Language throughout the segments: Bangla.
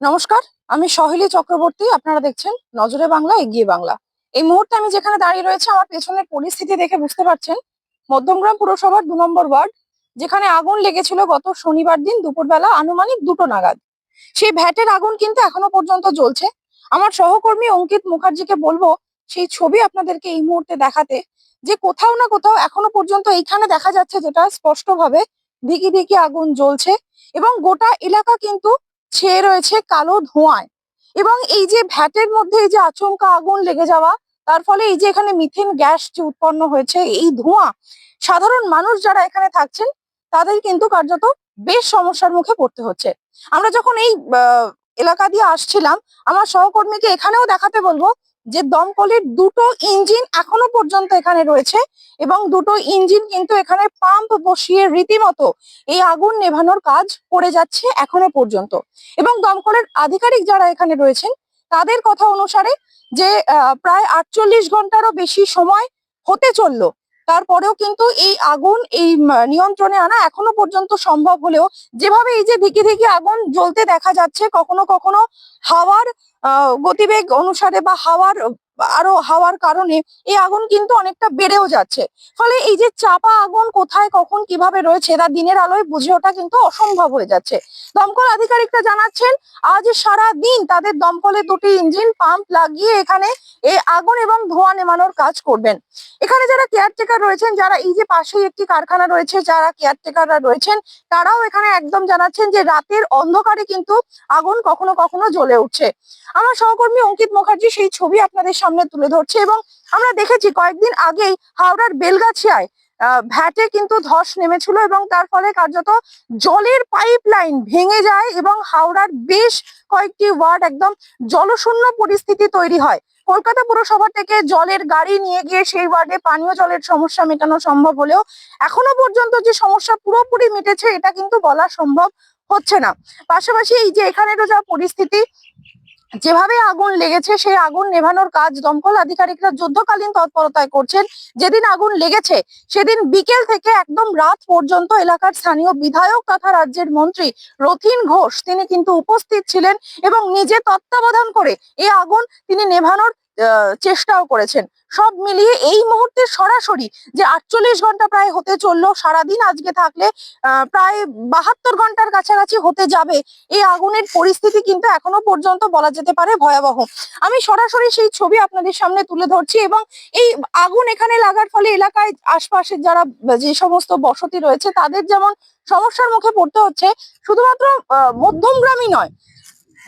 নমস্কার, আমি সহেলি চক্রবর্তী, আপনারা দেখছেন নজরে বাংলা, এগিয়ে বাংলা। এই মুহূর্তে আমি যেখানে দাঁড়িয়ে রয়েছে, আমার পেছনের পরিস্থিতি দেখে বুঝতে পারছেন, মধ্যমগ্রাম পুরসভার দু নম্বর ওয়ার্ড, যেখানে আগুন লেগেছিল গত শনিবার দিন দুপুরবেলা আনুমানিক দুটো নাগাদ। সেই ভ্যাটের আগুন কিন্তু এখনও পর্যন্ত জ্বলছে। আমার সহকর্মী অঙ্কিত মুখার্জিকে বলব, সেই ছবি আপনাদেরকে এই মুহূর্তে দেখাতে, যে কোথাও না কোথাও এখনও পর্যন্ত এইখানে দেখা যাচ্ছে যেটা স্পষ্টভাবে দিকি দিকি আগুন জ্বলছে এবং গোটা এলাকা কিন্তু ছেয়ে রয়েছে কালো ধোঁয়ায়। এবং এই যে ভ্যাটের মধ্যে এই যে আচমকা আগুন লেগে যাওয়া, তার ফলে এই যে এখানে মিথেন গ্যাস যে উৎপন্ন হয়েছে, এই ধোঁয়া, সাধারণ মানুষ যারা এখানে থাকছেন, তাদের কিন্তু কার্যত বেশ সমস্যার মুখে পড়তে হচ্ছে। আমরা যখন এই এলাকা দিয়ে আসছিলাম, আমার সহকর্মীকে এখানেও দেখাতে বলব যে দমকলের দুটো ইঞ্জিন এখনও পর্যন্ত এখানে রয়েছে এবং দুটো ইঞ্জিন কিন্তু এখানে পাম্প বসিয়ে রীতিমতো এই আগুন নেভানোর কাজ করে যাচ্ছে এখনও পর্যন্ত। এবং দমকলের আধিকারিক যারা এখানে রয়েছেন, তাদের কথা অনুসারে যে প্রায় আটচল্লিশ ঘন্টারও বেশি সময় হতে চলল তারপরেও কিন্তু এই আগুন, এই নিয়ন্ত্রণে আনা এখনও পর্যন্ত সম্ভব হলেও যেভাবে এই যে ধিকি ধিকি আগুন জ্বলতে দেখা যাচ্ছে, কখনো কখনো হাওয়ার গতিবেগ অনুসারে বা হাওয়ার আরও হাওয়ার কারণে এই আগুন কিন্তু অনেকটা বেড়েও যাচ্ছে। ফলে এই যে চাপা আগুন কোথায়, কখন, কীভাবে রয়েছে তা দিনের আলোয় বুঝে ওঠা কিন্তু অসম্ভব হয়ে যাচ্ছে। দমকল আধিকারিকরা জানাচ্ছেন, আজ সারা দিন তাদের দমকলে দুটি ইঞ্জিন, পাম্প লাগিয়ে এখানে এই আগুন এবং ধোঁয়া নেমানোর কাজ করবেন। এখানে যারা কেয়ারটেকার রয়েছেন, যারা এই যে পাশেই একটি কারখানা রয়েছে, যারা কেয়ারটেকাররা রয়েছেন, তারাও এখানে একদম জানাচ্ছেন যে রাতের অন্ধকারে কিন্তু আগুন কখনো কখনো জ্বলে উঠছে। আমার সহকর্মী অঙ্কিত মুখার্জি, সেই ছবি আপনাদের সামনে তুলে ধরছে এবং আমরা দেখেছি কয়েকদিন আগেই হাওড়ার বেলগাছিয়ায় ভ্যাটে কিন্তু ধস নেমেছিল এবং তার ফলে কার্যত জলের পাইপ লাইন ভেঙে যায় এবং হাওড়ার বেশ কয়েকটি ওয়ার্ড একদম জলশূন্য পরিস্থিতি তৈরি হয়। কলকাতা পুরসভা থেকে জলের গাড়ি নিয়ে গিয়ে সেই ওয়ার্ডে পানীয় জলের সমস্যা মেটানো সম্ভব হলেও এখনও পর্যন্ত যে সমস্যা পুরোপুরি মিটেছে এটা কিন্তু বলা সম্ভব হচ্ছে না। পাশাপাশি এই যে এখানেরও যা পরিস্থিতি যেভাবে আগুন লেগেছে, সেই আগুন নেভানোর কাজ দমকল আধিকারিকরা যুদ্ধকালীন তৎপরতায় করছেন। যেদিন আগুন লেগেছে, সেদিন বিকেল থেকে একদম রাত পর্যন্ত এলাকার স্থানীয় বিধায়ক তথা রাজ্যের মন্ত্রী রথিন ঘোষ তিনি কিন্তু উপস্থিত ছিলেন এবং নিজে তত্ত্বাবধান করে এই আগুন তিনি নেভানোর চেষ্টাও করেছেন। সব মিলিয়ে এই মুহূর্তে সরাসরি যে আটচল্লিশ ঘণ্টা প্রায় হতে চলল, সারাদিন আজকে থাকলে প্রায় বাহাত্তর ঘণ্টার কাছাকাছি হতে যাবে। এই আগুনের পরিস্থিতি কিন্তু এখনও পর্যন্ত বলা যেতে পারে ভয়াবহ। আমি সরাসরি সেই ছবি আপনাদের সামনে তুলে ধরছি এবং এই আগুন এখানে লাগার ফলে এলাকায় আশপাশের যারা, যে সমস্ত বসতি রয়েছে, তাদের যেমন সমস্যার মুখে পড়তে হচ্ছে, শুধুমাত্র মধ্যমগ্রামই নয়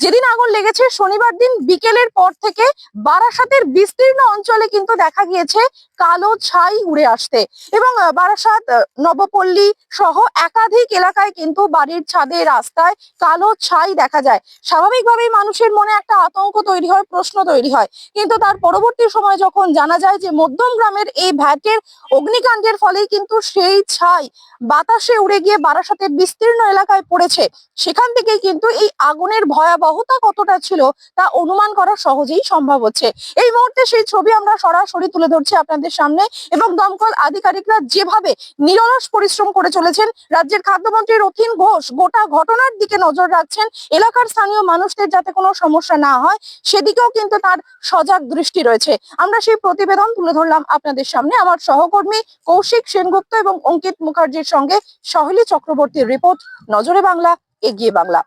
যেদিন আগুন লেগেছে, শনিবার দিন বিকেলের পর থেকে বারাসাতের বিস্তীর্ণ অঞ্চলে কিন্তু দেখা গিয়েছে কালো ছাই উড়ে আসতে। এবং বারাসাত নবপল্লী সহ একাধিক এলাকায় কিন্তু বাড়ির ছাদে, রাস্তায় কালো ছাই দেখা যায়। স্বাভাবিকভাবেই মানুষের মনে একটা আতঙ্ক তৈরি হয়, প্রশ্ন তৈরি হয়। কিন্তু তার পরবর্তী সময় যখন জানা যায় যে মধ্যম গ্রামের এই ভ্যাটের অগ্নিকাণ্ডের ফলেই কিন্তু সেই ছাই বাতাসে উড়ে গিয়ে বারাসাতের বিস্তীর্ণ এলাকায় পড়েছে, সেখান থেকেই কিন্তু এই আগুনের ভয়াবহতা কতটা ছিল তা অনুমান করা সহজেই সম্ভব হচ্ছে। এই মুহূর্তে সেই ছবি আমরা সরাসরি তুলে ধরছি আপনাদের সামনে এবং দমকল আধিকারিকরা যেভাবে নিরলস পরিশ্রম করে চলেছেন, রাজ্যের খাদ্যমন্ত্রী রথিন ঘোষ গোটা ঘটনার দিকে নজর রাখছেন, এলাকার স্থানীয় মানুষদের যাতে কোনো সমস্যা না হয়, সেদিকেও কিন্তু তার সজাগ দৃষ্টি রয়েছে। আমরা সেই প্রতিবেদন তুলে ধরলাম আপনাদের সামনে। আমার সহকর্মী কৌশিক সেনগুপ্ত এবং অঙ্কিত মুখার্জির সঙ্গে সহেলি চক্রবর্তীর রিপোর্ট, নজরে বাংলা, এগিয়ে বাংলা।